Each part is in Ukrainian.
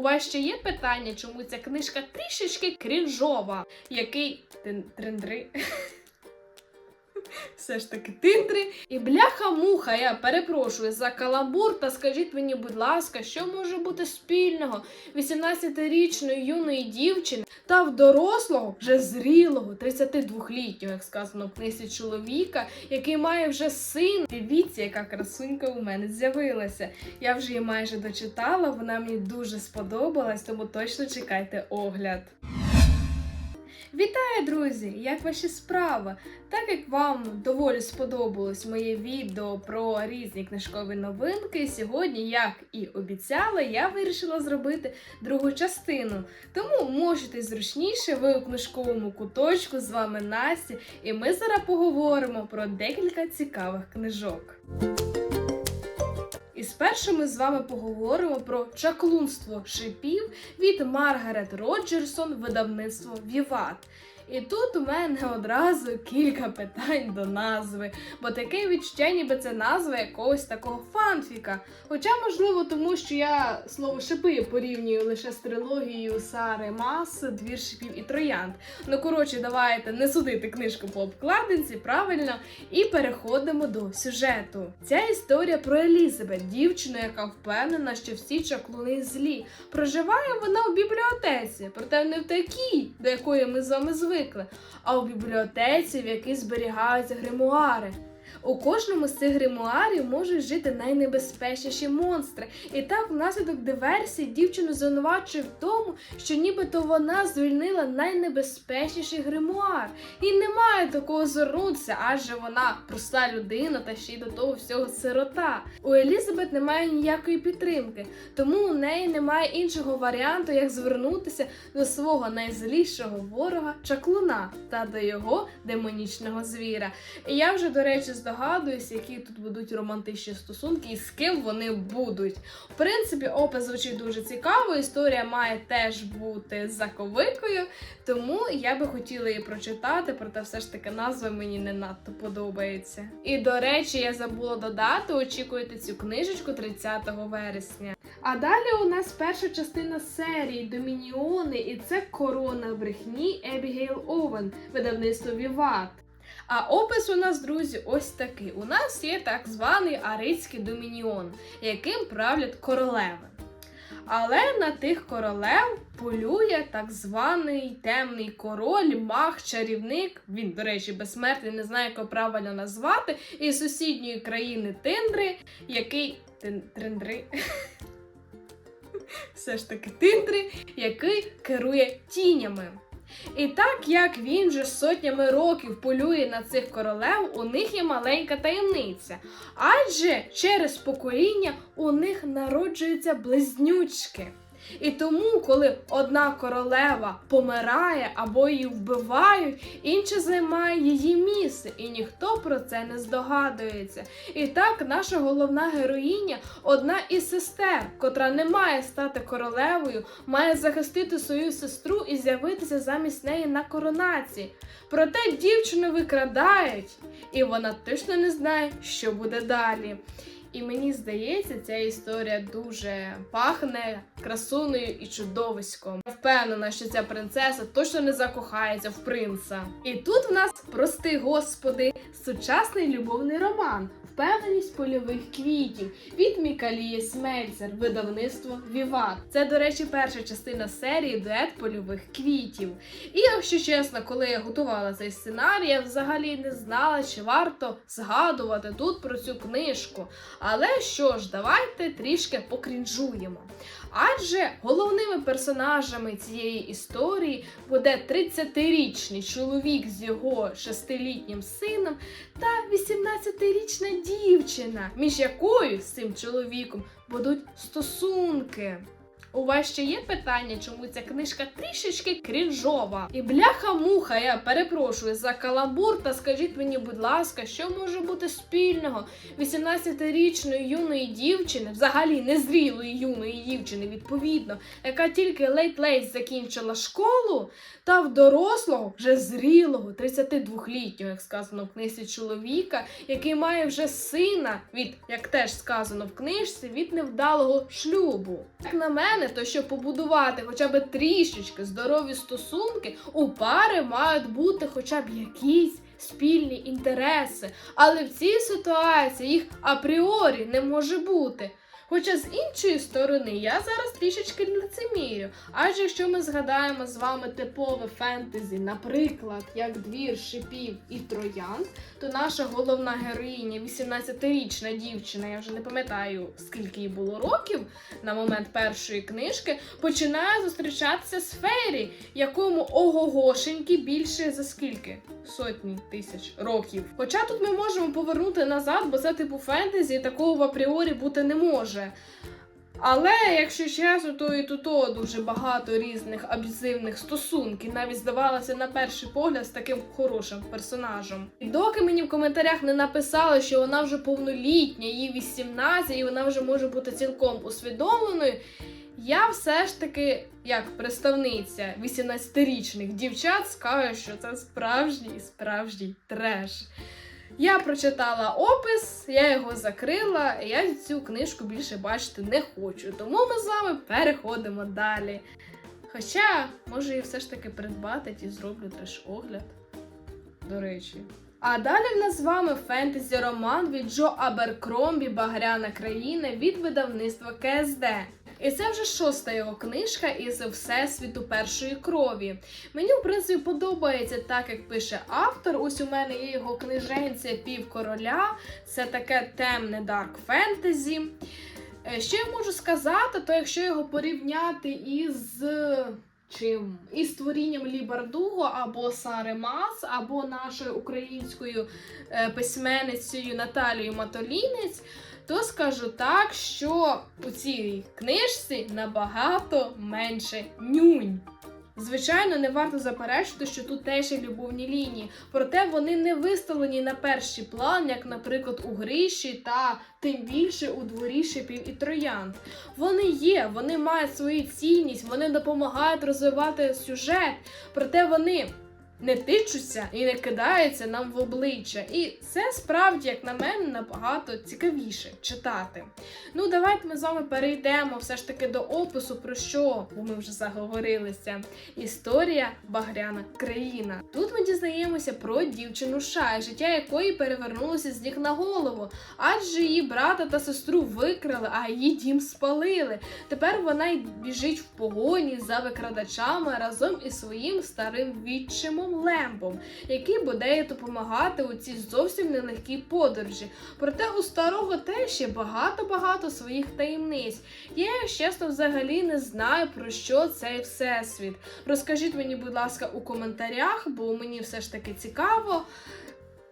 У вас ще є питання, чому ця книжка трішечки крінжова? Який трендри? Все ж таки тиндри. І бляха-муха, я перепрошую за каламбур та скажіть мені, будь ласка, що може бути спільного 18-річної юної дівчини та в дорослого, вже зрілого, 32-літнього, як сказано в книзі чоловіка, який має вже син. Дивіться, яка красунька у мене з'явилася. Я вже її майже дочитала, вона мені дуже сподобалась, тому точно чекайте огляд. Вітаю, друзі! Як ваші справи? Так як вам доволі сподобалось моє відео про різні книжкові новинки, сьогодні, як і обіцяла, я вирішила зробити другу частину. Тому можете зручніше, ви у книжковому куточку з вами Насті, і ми зараз поговоримо про декілька цікавих книжок. І спершу ми з вами поговоримо про чаклунство шипів від Маргарет Роджерсон, видавництво Віват. І тут у мене одразу кілька питань до назви, бо таке відчуття, ніби це назва якогось такого фанфіка. Хоча, можливо, тому що я слово шипи порівнюю лише з трилогією Сари Мас, двір шипів і троянд. Ну коротше, давайте не судити книжку по обкладинці, правильно, і переходимо до сюжету. Ця історія про Елізабет, дівчину, яка впевнена, що всі чаклуни злі. Проживає вона у бібліотеці, проте не в такій, до якої ми з вами звикли, а у бібліотеці, в якій зберігаються гримуари. У кожному з цих гримуарів можуть жити найнебезпечніші монстри. І так, внаслідок диверсії, дівчину звинувачує в тому, що нібито вона звільнила найнебезпечніший гримуар. І немає такого звернутися, адже вона проста людина та ще й до того всього сирота. У Елізабет немає ніякої підтримки, тому у неї немає іншого варіанту, як звернутися до свого найзлішого ворога чаклуна та до його демонічного звіра. І я вже, до речі, здогадуюсь, які тут будуть романтичні стосунки і з ким вони будуть. В принципі, опис звучить дуже цікаво. Історія має теж бути заковикою, тому я би хотіла її прочитати, проте все ж таки назва мені не надто подобається. І до речі, я забула додати, очікуйте цю книжечку 30 вересня. А далі у нас перша частина серії Домініони, і це корона брехні Ебігейл Овен, видавництво Віват. А опис у нас, друзі, ось такий. У нас є так званий арицький домініон, яким правлять королеви. Але на тих королев полює так званий темний король, маг, чарівник. Він, до речі, безсмертний, не знаю, як правильно назвати, із сусідньої країни Тиндри, який. Тин- Триндри. Все ж таки Тиндри, який керує тінями. І так як він вже сотнями років полює на цих королев, у них є маленька таємниця. Адже через покоління у них народжуються близнючки. І тому, коли одна королева помирає або її вбивають, інша займає її місце, і ніхто про це не здогадується. І так, наша головна героїня, одна із сестер, котра не має стати королевою, має захистити свою сестру і з'явитися замість неї на коронації. Проте дівчину викрадають, і вона точно не знає, що буде далі. І мені здається, ця історія дуже пахне красунею і чудовиськом. Я впевнена, що ця принцеса точно не закохається в принца. І тут в нас, прости господи, сучасний любовний роман. Впевненість польових квітів від Мікалії Смельцер, видавництво Віват. Це, до речі, перша частина серії дует польових квітів. І якщо чесно, коли я готувала цей сценарій, я взагалі не знала, чи варто згадувати тут про цю книжку. Але що ж, давайте трішки покрінжуємо. Адже головними персонажами цієї історії буде 30-річний чоловік з його 6-літнім сином та 18-річна дівчина, між якою з цим чоловіком будуть стосунки. У вас ще є питання, чому ця книжка трішечки крінжова? І бляха-муха, я перепрошую за каламбур та скажіть мені, будь ласка, що може бути спільного 18-річної юної дівчини, взагалі незрілої юної дівчини, відповідно, яка тільки ледь-ледь закінчила школу, та в дорослого, вже зрілого, 32-літнього, як сказано в книзі чоловіка, який має вже сина від, як теж сказано в книжці, від невдалого шлюбу. Як на мене, мене, то щоб побудувати хоча б трішечки здорові стосунки, у пари мають бути хоча б якісь спільні інтереси. Але в цій ситуації їх апріорі не може бути. Хоча з іншої сторони я зараз трішечки лицемірю. Адже якщо ми згадаємо з вами типове фентезі, наприклад, як двір шипів і троянд, то наша головна героїня, 18-річна дівчина, я вже не пам'ятаю скільки їй було років на момент першої книжки, починає зустрічатися з Фейрі, якому огогошеньки більше за скільки? Сотні тисяч років. Хоча тут ми можемо повернути назад, бо це типу фентезі, такого в апріорі бути не може. Але якщо чесно, то і тут дуже багато різних аб'юзивних стосунків. Навіть здавалося на перший погляд з таким хорошим персонажем. І доки мені в коментарях не написали, що вона вже повнолітня, їй 18, і вона вже може бути цілком усвідомленою. Я все ж таки, як представниця 18-річних дівчат, скажу, що це справжній справжній треш. Я прочитала опис, я його закрила, і я цю книжку більше бачити не хочу. Тому ми з вами переходимо далі. Хоча, може, і все ж таки придбати і зроблю треш-огляд. До речі. А далі в нас з вами фентезі роман від Джо Аберкромбі Багряна країна від видавництва КСД. І це вже шоста його книжка із Всесвіту першої крові. Мені, в принципі, подобається так, як пише автор. Ось у мене є його книженця Півкороля. Це таке темне дарк фентезі. Що я можу сказати, то якщо його порівняти із. Чим із творінням Лі Бардуго або Сари Мас, або нашою українською е, письменницею Наталією Матолінець, то скажу так, що у цій книжці набагато менше нюнь. Звичайно, не варто заперечити, що тут теж є любовні лінії, проте вони не виставлені на перший план, як, наприклад, у Гриші та тим більше у дворі шипів і троянд. Вони є, вони мають свою цінність, вони допомагають розвивати сюжет, проте вони не тичуться і не кидаються нам в обличчя. І це справді, як на мене, набагато цікавіше читати. Ну, давайте ми з вами перейдемо все ж таки до опису, про що, бо ми вже заговорилися. Історія Багряна країна. Тут ми дізнаємося про дівчину Шай, життя якої перевернулося з ніг на голову, адже її брата та сестру викрали, а її дім спалили. Тепер вона й біжить в погоні за викрадачами разом із своїм старим відчимом Лембом, який буде їй допомагати у цій зовсім нелегкій подорожі. Проте у старого теж є багато-багато своїх таємниць. Я, чесно, взагалі не знаю про що цей всесвіт. Розкажіть мені, будь ласка, у коментарях, бо мені все ж таки цікаво.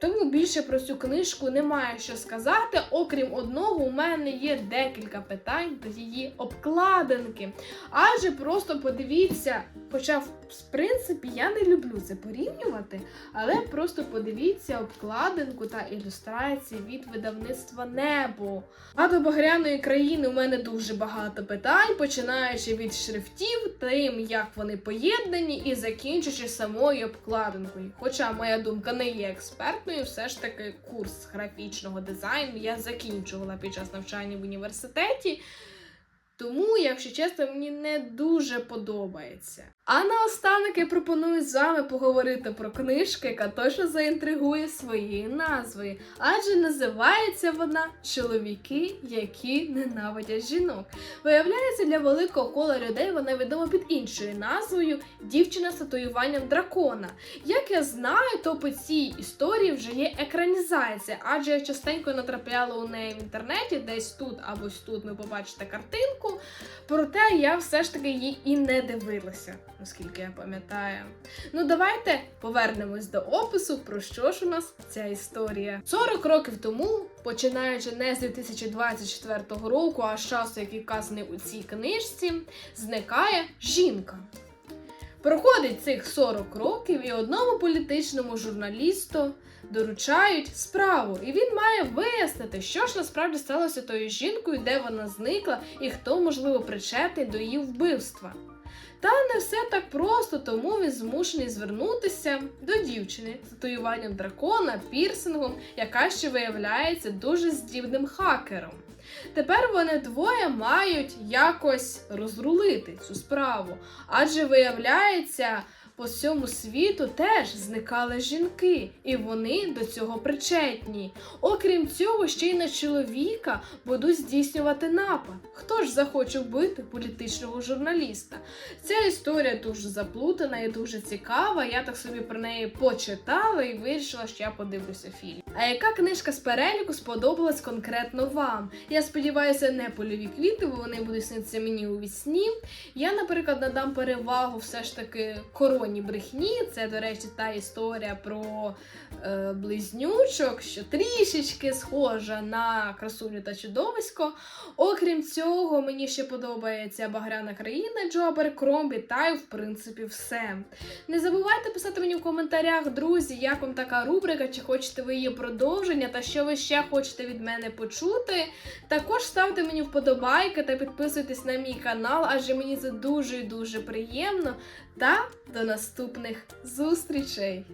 Тому більше про цю книжку немає що сказати. Окрім одного, у мене є декілька питань до її обкладинки. Адже просто подивіться, хоча, в принципі, я не люблю це порівнювати, але просто подивіться обкладинку та ілюстрації від видавництва Небо. А до багряної країни у мене дуже багато питань, починаючи від шрифтів, тим, як вони поєднані, і закінчуючи самою обкладинкою. Хоча моя думка не є експертною, все ж таки курс графічного дизайну я закінчувала під час навчання в університеті. Тому, якщо чесно, мені не дуже подобається. А наостанок я пропоную з вами поговорити про книжку, яка точно заінтригує своєю назвою, адже називається вона Чоловіки, які ненавидять жінок. Виявляється, для великого кола людей вона відома під іншою назвою Дівчина з татуюванням дракона. Як я знаю, то по цій історії вже є екранізація, адже я частенько натрапляла у неї в інтернеті, десь тут або тут ви побачите картинку. Проте я все ж таки її і не дивилася, наскільки я пам'ятаю. Ну, давайте повернемось до опису, про що ж у нас ця історія. 40 років тому, починаючи не з 2024 року, а з часу, який вказаний у цій книжці, зникає жінка. Проходить цих 40 років і одному політичному журналісту доручають справу, і він має вияснити, що ж насправді сталося тою жінкою, де вона зникла, і хто, можливо, причетний до її вбивства. Та не все так просто, тому він змушений звернутися до дівчини з татуюванням дракона, пірсингом, яка ще виявляється дуже здібним хакером. Тепер вони двоє мають якось розрулити цю справу. Адже виявляється, по всьому світу теж зникали жінки, і вони до цього причетні. Окрім цього, ще й на чоловіка будуть здійснювати напад. Хто ж захоче вбити політичного журналіста? Ця історія дуже заплутана і дуже цікава. Я так собі про неї почитала і вирішила, що я подивлюся фільм. А яка книжка з переліку сподобалась конкретно вам? Я сподіваюся, не польові квіти, бо вони будуть снитися мені у вісні. Я, наприклад, надам перевагу все ж таки короні брехні. Це, до речі, та історія про е, близнючок, що трішечки схожа на красуню та чудовисько. Окрім цього, мені ще подобається Багряна країна Джобер Кромбі, та й в принципі все. Не забувайте писати мені в коментарях, друзі, як вам така рубрика, чи хочете ви її продовження, та що ви ще хочете від мене почути. Також ставте мені вподобайки та підписуйтесь на мій канал, адже мені це дуже і дуже приємно. Та до наступних зустрічей!